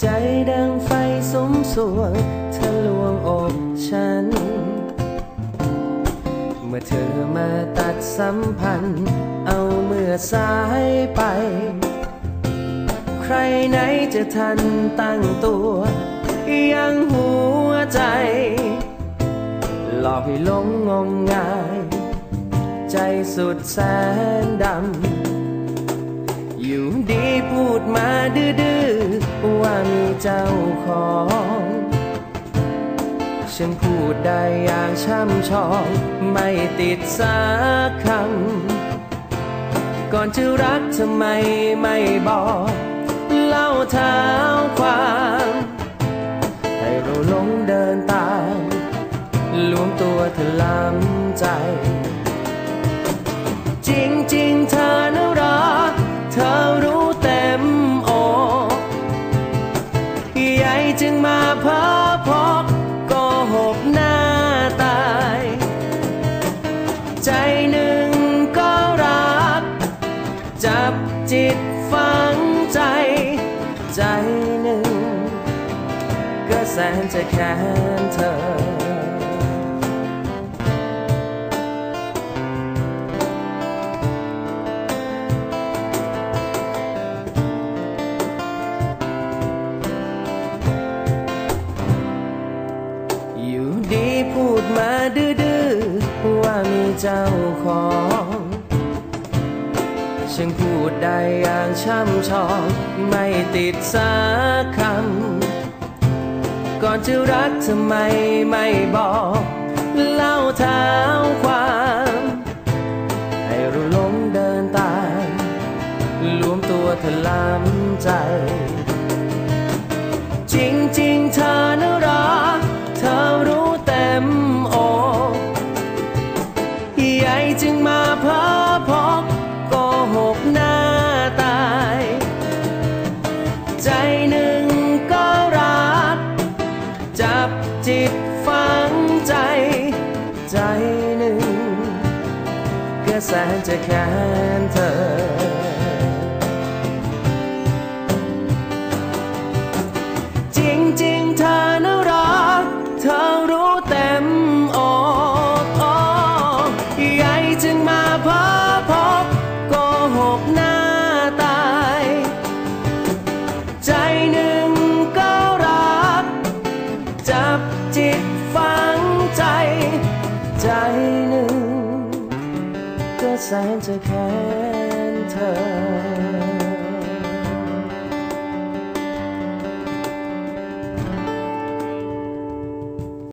จดังไฟสมสวงทะลวงอกฉัน เมื่อเธอมาตัดสัมพันธ์ เอาเมื่อสายไป ใครไหนจะทันตั้งตัว ยังหัวใจ หลอกให้หลงงมงาย ใจสุดแสนดำ อยู่ดีพูดมาดื้อ เจ้าของ ฉันพูดได้อย่างช่ำชอง ไม่ติดสักคำก่อนจะรักทำไมไม่บอก เล่าเท้าความให้เราหลงเดินตามรวมตัวเธอล้ำใจ จึงมาเพ้อพกก็หกหน้าตาย ใจหนึ่งก็รัก จับจิตฝังใจ ใจหนึ่ง ก็แสนจะแค้นเธอ ดื้อๆว่ามีเจ้าของฉันพูดได้อย่างช่ำชองไม่ติดสักคำ ก่อนจะรักทำไมไม่บอก เล่าเท้าความ ให้ราหลงเดินตามรวมตัวเธอล้ำใจ จริงๆเธอ ใจหนึ่งก็แสนจะแค้นเธอ ก็แสนจะแค้นเธอ